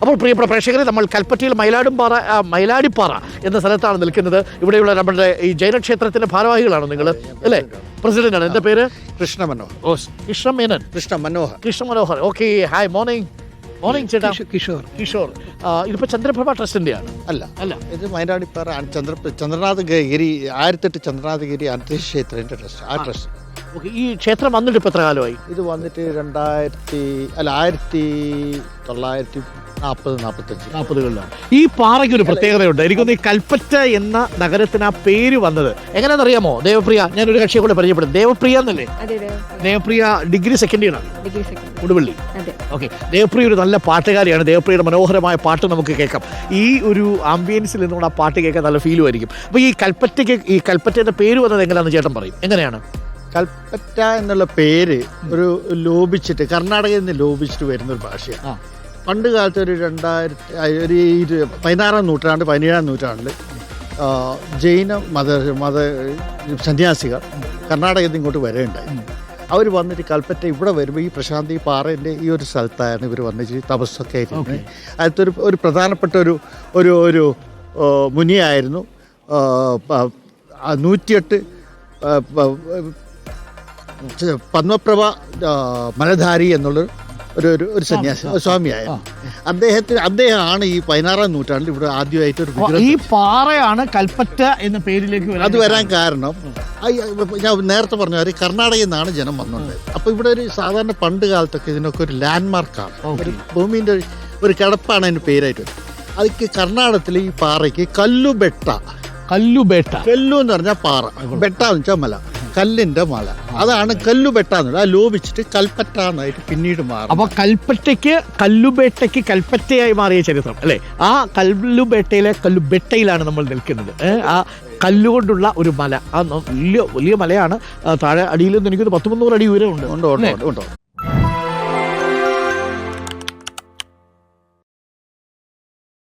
അപ്പോൾ പ്രിയപ്പെട്ട പ്രേക്ഷകരെ നമ്മൾ കൽപ്പറ്റയിൽ മയിലാടുംപാറ മയിലാടിപ്പാറ എന്ന സ്ഥലത്താണ് നിൽക്കുന്നത്. ഇവിടെയുള്ള നമ്മുടെ ഈ ജൈനക്ഷേത്രത്തിന്റെ ഭാരവാഹികളാണ് നിങ്ങൾ അല്ലേ? പ്രസിഡന്റ് ആണ് എന്റെ പേര്? Krishna Manohar. Oh Krishna Menon. Krishna Manohar. Krishna Manohar. Okay hi morning. Morning ചേട്ടാ. കിഷോർ. കിഷോർ. ഇതിപ്പോ ചന്ദ്രപ്രഭ ട്രസ്റ്റിന്റെ ആണ് അല്ല. അല്ല. ഇത് മയിലാടിപ്പാറ ചന്ദ്ര ചന്ദ്രനാഥ് ഗിരി ആയിരത്തെട്ട് ചന്ദ്രനാഥ് ഗിരി അന്തരീക്ഷേത്രന്റെ ട്രസ്റ്റ് ആ. ട്രസ്റ്റ്. ഈ ക്ഷേത്രം വന്നിട്ട് ഇപ്പോൾ എത്ര കാലമായി? ഇത് വന്നിട്ട് രണ്ടായിരത്തി അല്ല ആയിരത്തി തൊള്ളായിരത്തി നാൽപ്പത് നാൽപ്പത്തഞ്ച് നാൽപ്പതുകളിലാണ് ഈ പാറയ്ക്ക് ഒരു പ്രത്യേകതയുണ്ട് എനിക്കൊന്ന് ഈ കൽപ്പറ്റ എന്ന നഗരത്തിന് ആ പേര് വന്നത് എങ്ങനെയാണെന്നറിയാമോ ദേവപ്രിയ ഞാനൊരു കക്ഷിയെ കൂടെ പരിചയപ്പെടും ദേവപ്രിയ എന്നല്ലേ? ദേവപ്രിയ. ഡിഗ്രി സെക്കൻഡ് ഇയർ ആണ്. കൊടുവള്ളി. ഓക്കെ ദേവപ്രിയ ഒരു നല്ല പാട്ടുകാരിയാണ്. ദേവപ്രിയയുടെ മനോഹരമായ പാട്ട് നമുക്ക് കേൾക്കാം. ഈ ഒരു ആംബിയൻസിൽ നിന്നുകൊണ്ട് ആ പാട്ട് കേൾക്കാൻ നല്ല ഫീലും ആയിരിക്കും അപ്പോൾ ഈ കൽപ്പറ്റയ്ക്ക് ഈ കൽപ്പറ്റയുടെ പേര് വന്നത് എങ്ങനെയാണെന്ന് ചേട്ടൻ പറയും. എങ്ങനെയാണ്? കൽപ്പറ്റ എന്നുള്ള പേര് ഒരു ലോപിച്ചിട്ട് കർണാടകയിൽ നിന്ന് ലോപിച്ചിട്ട് വരുന്ന ഒരു ഭാഷയാണ്. പണ്ട് കാലത്ത് ഒരു രണ്ടായിരത്തി ഒരു ഇരു- പതിനാറാം നൂറ്റാണ്ട് പതിനേഴാം നൂറ്റാണ്ടിൽ ജൈന മത മത സന്യാസികൾ കർണാടകയിൽ നിന്ന് ഇങ്ങോട്ട് വരെയുണ്ടായി അവർ വന്നിട്ട് കൽപ്പറ്റ ഇവിടെ വരുമ്പോൾ ഈ പ്രശാന്തി പാറേന്റെ ഈ ഒരു സ്ഥലത്തായിരുന്നു ഇവർ വന്നിട്ട് തപസ്സൊക്കെ ആയിരുന്നു അതിലത്തൊരു ഒരു പ്രധാനപ്പെട്ട ഒരു ഒരു ഒരു മുനിയായിരുന്നു. നൂറ്റിയെട്ട് പത്മപ്രഭ മലധാരി എന്നുള്ള ഒരു ഒരു ഒരു സന്യാസി സ്വാമിയായ. അദ്ദേഹത്തിന് അദ്ദേഹമാണ് ഈ പതിനാറാം നൂറ്റാണ്ടിൽ ഇവിടെ ആദ്യമായിട്ട് ഒരു ഈ പാറയാണ് കൽപ്പറ്റ എന്ന പേരിലേക്ക് അത് വരാൻ കാരണം. ഞാൻ നേരത്തെ പറഞ്ഞ മാതിരി കർണാടകയിൽ നിന്നാണ് ജനം വന്നത്. അപ്പോൾ ഇവിടെ ഒരു സാധാരണ പണ്ട് കാലത്തൊക്കെ ഇതിനൊക്കെ ഒരു ലാൻഡ് മാർക്കാണ് ഒരു ഭൂമിന്റെ ഒരു- കിടപ്പാണ് അതിന് പേരായിട്ട് അതിക്ക് കർണാടകത്തിൽ ഈ പാറയ്ക്ക് കല്ലുബെട്ട. കല്ലുബേട്ട. കല്ലു എന്ന് പറഞ്ഞാൽ പാറ. ബെട്ട എന്ന് വെച്ചാൽ മല. കല്ലിന്റെ മല. അതാണ് കല്ലുപെട്ട എന്നുള്ളത് ആ ലോപിച്ചിട്ട് കൽപ്പറ്റ എന്നായിട്ട് പിന്നീട് മാറും അപ്പൊ കൽപ്പറ്റയ്ക്ക് കല്ലുപേട്ടയ്ക്ക് കൽപ്പറ്റയായി മാറിയ ചരിത്രം അല്ലെ? ആ കല്ലുപേട്ടയിലെ കല്ലുബെട്ടയിലാണ് നമ്മൾ നിൽക്കുന്നത്. ആ കല്ലുകൊണ്ടുള്ള ഒരു മല. ആ വലിയ വലിയ മലയാണ്. താഴെ അടിയിൽ നിന്ന് എനിക്കൊരു പത്ത് മുന്നൂറ് അടി ഉയരമുണ്ട് ഉണ്ട് ഉണ്ടോ ഉണ്ടോ ഉണ്ട്.